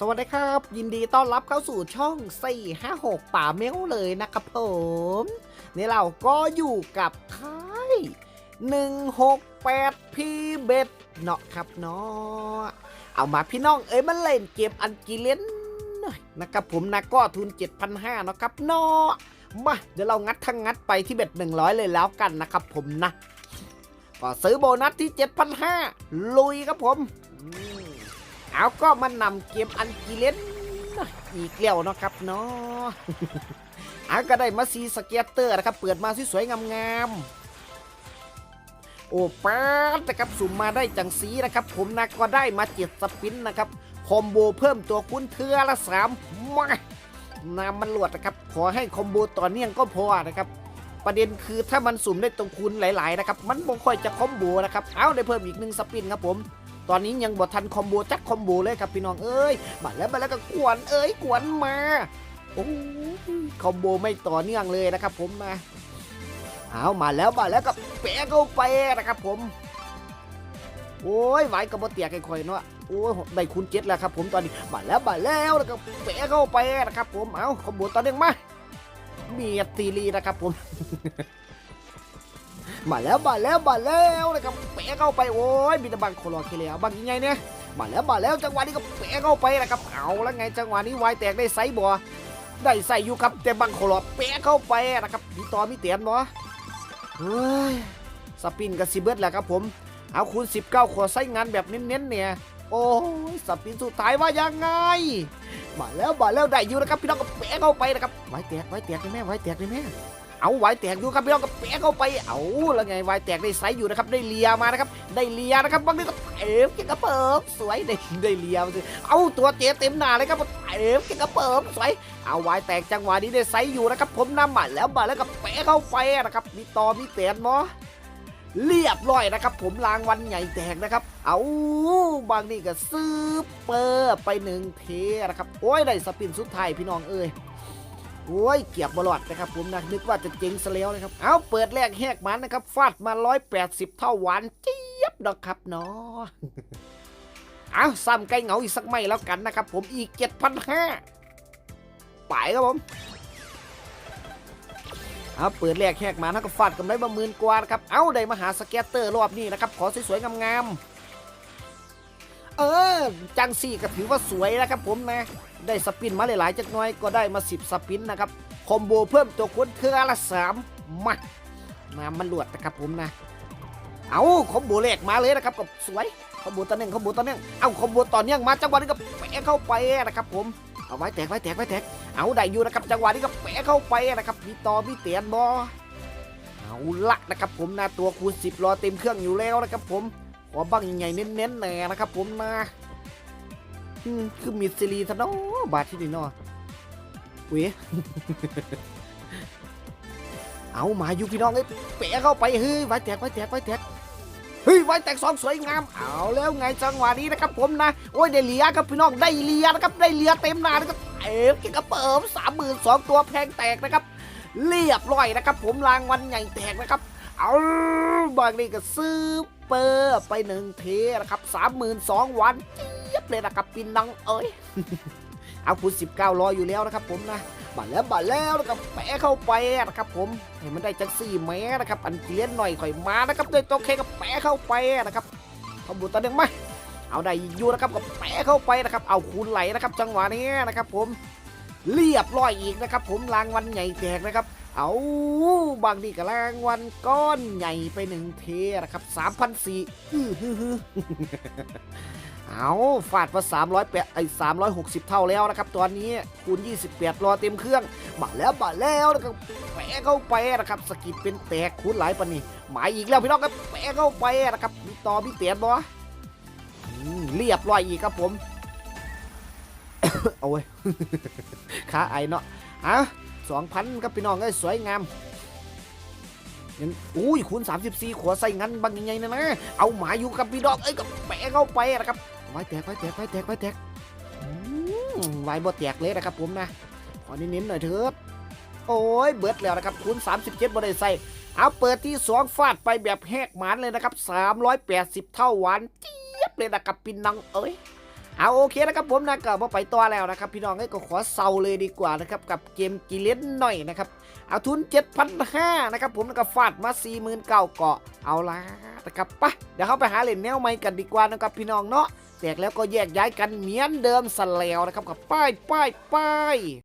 สวัสดีครับ ยินดีต้อนรับเข้าสู่ช่อง 456 ป่าเมลเลยนะครับผมนี่เราก็อยู่กับค่าย168 พีเบ็ดเนาะครับเนาะเอามาพี่น้องเอ้ยมันเล่นเกมอันกิเลนหน่อยนะครับผมนะก็ทุน 7,500เนาะครับเนาะมาเดี๋ยวเรางัดทั้งงัดไปที่เบ็ด100 เลยแล้วกันนะครับผมนะ ก็ซื้อโบนัสที่ 7,500 ลุยครับผม เอาก็มานำเกมอันกิเลนอีกแล้วเนาะครับเนาะเอาก็ได้มาซีสเก็ตเตอร์นะครับ เปิดมาสวยๆงามๆ โอ้ป้านะครับสุ่มมาได้จังสีนะครับ ผมนะก็ได้มาเจ็ดสปินนะครับ คอมโบเพิ่มตัวคุณเทือละสามมานามันหลวดนะครับ ขอให้คอมโบต่อเนื่องก็พอนะครับ ประเด็นคือถ้ามันสุ่มได้ตรงคูณหลาย ๆ นะครับ มันบ่ค่อยจะคอมโบนะครับ เอาได้เพิ่มอีกหนึ่งสปินครับผม ตอนนี้ยังบ่ทันคอมโบจักคอมโบเลยครับพี่น้องเอ้ยบัดแล้วบัดแล้วก็กวนเอ้ยกวนมาโอ้คอมโบไม่ต่อเนื่องเลยนะครับ ผมมาเอามาแล้วมาแล้วก็แปะเข้าไปนะครับผม โอ้ยไหวกับบ่เตียกไอ้ข่อยเนาะโอ้ยได้คูณเจ็ดแล้วครับ ผมตอนนี้บัดแล้วบัดแล้วแล้วก็แปะเข้าไปนะครับ ผมเอาคอมโบต่อเนื่องมาเมียตีรีนะครับผม มาแล้วมาแล้วมาแล้วนะครับเป๊ะเข้าไปโอ้ยมีแต่บังโคลอเคเลียบังยังไงเนี่ยมาแล้วมาแล้วจังหวะนี้ก็เป๊ะเข้าไปนะครับเอาแล้วไงจังหวะนี้วายแตกได้ไซบัวได้ใส่อยู่ครับแต่บังโคลอเป๊ะเข้าไปนะครับมีต่อมีเตียนบ่เฮ้ยสปินกับซิเบิร์ดแหละครับผมเอาคูณ 19 ขอไส้งานแบบเน้นๆเนี่ยโอ้ยสปินสุดท้ายว่ายังไง มาแล้วมาแล้วได้อยู่นะครับพี่น้องก็เป๊ะเข้าไปนะครับไว้แตกไว้แตกได้ไหมไว้แตกได้ไหม เอาไวายแตกอยู่ครับพี่น้องก็เปะเข้าไป เอาแล้วไงไวายแตกได้ไซส์อยู่นะครับได้เลียมานะครับได้เลียนะครับบางทีก็เอฟก่งกระเปิบสวยได้ได้เลียมาสิเอาตัวเจเต็มหน้าเลยครับเอฟก่งกระเปิบสวยเอาไวายแตกจังหวะนี้ได้ไซส์อยู่นะครับผมนำมาแล้วมาแล้วก็เปะเข้าไปนะครับมีตอมีเตียนมอเรียบร้อยนะครับ ผมรางวัลใหญ่แตกนะครับ เอาบางนี่ก็ซื้อเปอร์ไปหนึ่งเทนะครับ โอ้ยได้สปินสุดท้ายพี่น้องเอ้ย โอ้ยเกียบบอลอดนะครับผมนะนึกว่าจะเจ๊งซะแล้วนะครับ เอาเปิดแรกแหกมันนะครับฟาดมา 180 เท่าหวานเจี๊ยบดอกครับเนาะเอาซ้ำไก่เหงาอีกสักไม่แล้วกันนะครับผมอีก 7,500ไปครับผมเอาเปิดแรกแหกมาแล้วก็ฟาดกันได้มาหมื่นกว่านะครับ เอาได้มาหาสเก็ตเตอร์รอบนี้นะครับ ขอสวยๆงามๆ เออ จังสี่ก็ถือว่าสวยนะครับผมนะ ได้สปินมาหลายๆจักน้อยก็ได้มา10สปินนะครับ คอมโบเพิ่มตัวคนเทือละสามมามามันหลวดนะครับผมนะ เอาคอมโบแรกมาเลยนะครับกับสวยคอมโบต่อเนื่องคอมโบต่อเนื่องเอาคอมโบต่อเนื่องมาจังหวะนี้ก็แปะเข้าไปนะครับผมเอาไว้แตกไว้แตกไว้แตกเอาได้อยู่นะครับจังหวะนี้ก็แปะเข้าไปนะครับมีต่อมีเตียนบอเอาละนะครับผมนะตัวคูณ10รอเต็มเครื่องอยู่แล้วนะครับผม อบ้างใหญ่ๆเน้นๆแน่นะครับผมนะคือมีซีรีส์ซะเนาะบาทที่นี่เนาะเว้ยเอามาอยู่พี่น้องเอ้ยเปะเข้าไปเฮ้ยไว้แตกไว้แตกไว้แตกเฮ้ยไว้แตกสองสวยงามเอาแล้วไงจังหวะนี้นะครับผมนะโอ้ยได้เลียครับพี่น้องได้เลียนะครับได้เลียเต็มหน้านะครับเอฟกินกระเปิมสามหมื่นสองตัวแพงแตกนะครับ เรียบร้อยนะครับ ผมรางวัลใหญ่แตกนะครับ เอาบางนี่ก็ซื้อ เปอร์ไปหนึ่งเทนะครับสามหมื่นสองวันเจี๊ยบเลยนะครับปินนังเอ้ยเอาคูณสิบเก้ารออยู่แล้วนะครับผมนะบัตรแล้วบัตรแล้วนะครับแปะเข้าไปนะครับผมให้มันได้จังสี่แม้นะครับอันเกลียนหน่อยข่อยมานะครับด้วยตัวเคกับแปะเข้าไปนะครับขบุตรหนึ่งไหมเอาได้อยู่นะครับกับแปะเข้าไปนะครับ เอาคูณไหลนะครับ จังหวะนี้นะครับ ผมเรียบร้อยอีกนะครับ ผมรางวัลใหญ่แตกนะครับ เอาบางทีกับรางวัลก้อนใหญ่ไปหนึ่งเทนะครับสามพันสี่อื้อฮือฮือเอาฟาดมา300แปดไอ้360 เท่าแล้วนะครับ ตอนนี้คูณ 28 รอเต็มเครื่องมาแล้วมาแล้วนะครับแปะเข้าไปนะครับสกิดเป็นแตกคูณหลายปานนี้หมายอีกแล้วพี่น้องครับแปะเข้าไปนะครับมีต่อมีเตียนบอเรียบร้อยอีกครับผมเอาไว้ยขาไอเนาะอะ สองพันครับพี่น้องเอ้ยสวยงามยังอุ้ยคูณ34 ขวใส่งั้นบางยังไงนะนะเอาหมาอยู่กับพี่น้องเอ้ยก็แปะเข้าไปนะครับไว้แตกไว้แตกไว้แตกไว้แตกอืมไว้บ่แตกเลยนะครับผมนะขอเน้นๆหน่อยเถิดโอ้ยเบิดแล้วนะครับคูณ37บ่ได้ใส่เอาเปิดที่สองฟาดไปแบบแหกหมานเลยนะครับ380 เท่าหวานเจี๊ยบเลยนะครับปินนังเอ้ย เอาโอเคนะครับผมนะก็บ่ไปต่อแล้วนะครับพี่น้องก็ขอเซาเลยดีกว่านะครับกับเกมกิเลนหน่อยนะครับเอาทุน 7,500นะครับผมแล้วก็ฟาดมา 49,000เกาะเอาละนะครับปะเดี๋ยวเข้าไปหาเหรียญแนวใหม่กันดีกว่านะครับพี่น้องเนาะแตกแล้วก็แยกย้ายกันเหมือนเดิมสแล้วนะครับกับป้ายป้ายป้าย